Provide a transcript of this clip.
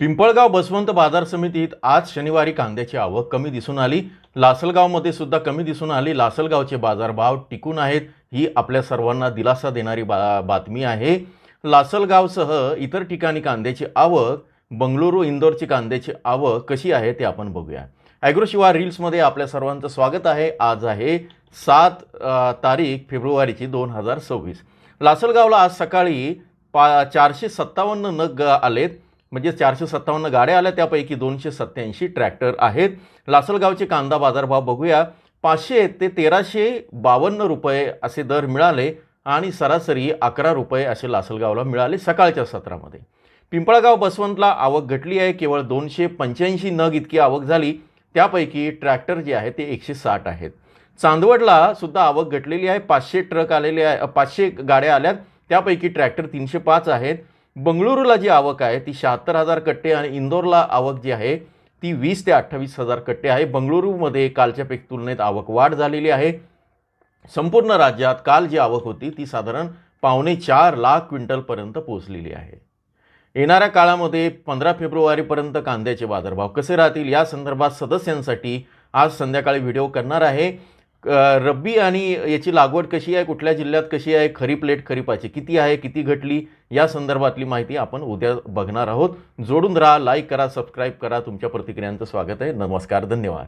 पिंपळगाव बसवंत बाजार समितीत आज शनिवारी कांद्याची आवक कमी दिसून आली. लासलगावमध्ये सुद्धा कमी दिसून आली. लासलगावचे बाजारभाव टिकून आहेत ही आपल्या सर्वांना दिलासा देणारी बा बातमी आहे. लासलगावसह इतर ठिकाणी कांद्याची आवक बंगळुरू इंदोरची कांद्याची आवक कशी आहे ते आपण बघूया. ॲग्रोशिवा रील्समध्ये आपल्या सर्वांचं स्वागत आहे. आज आहे सात तारीख फेब्रुवारीची दोन हजार सव्वीस. लासलगावला आज सकाळी पा चारशे सत्तावन्न नग आलेत. म्हणजे चारशे सत्तावन्न गाड्या आल्या त्यापैकी दोनशे सत्त्याऐंशी ट्रॅक्टर आहेत. लासलगावचे कांदा बाजारभाव बघूया. पाचशे ते तेराशे बावन्न रुपये असे दर मिळाले आणि सरासरी अकरा रुपये असे लासलगावला मिळाले सकाळच्या सत्रामध्ये. पिंपळगाव बसवंतला आवक घटली आहे केवळ दोनशे पंच्याऐंशी नग इतकी आवक झाली. त्यापैकी ट्रॅक्टर जे आहे ते एकशे साठ आहेत. चांदवडला सुद्धा आवक घटलेली आहे. पाचशे ट्रक आलेले आहे पाचशे गाड्या आल्यात. त्यापैकी ट्रॅक्टर तीनशे पाच आहेत. बंगळुरूला जी आवक आहे ती शहात्तर हजार कट्टे आणि इंदोरला आवक जी आहे ती वीस ते अठ्ठावीस हजार कट्टे आहे. बंगळुरूमध्ये कालच्या पेक तुलनेत आवक वाढ झालेली आहे. संपूर्ण राज्यात काल जी आवक होती ती साधारण पावणे चार लाख क्विंटलपर्यंत पोहोचलेली आहे. येणाऱ्या काळामध्ये पंधरा फेब्रुवारीपर्यंत कांद्याचे बाजारभाव कसे राहतील या संदर्भात सदस्यांसाठी आज संध्याकाळी व्हिडिओ करणार आहे. रब्बी आणि याची लागवड कशी आहे? कुठल्या जिल्ह्यात कशी आहे? खरीप लेट खरीपाची किती आहे? किती घटली? या संदर्भातली माहिती आपण उद्या बघणार आहोत. जोडून राहा लाईक करा सबस्क्राईब करा. तुमच्या प्रतिक्रियांचं स्वागत आहे. नमस्कार धन्यवाद.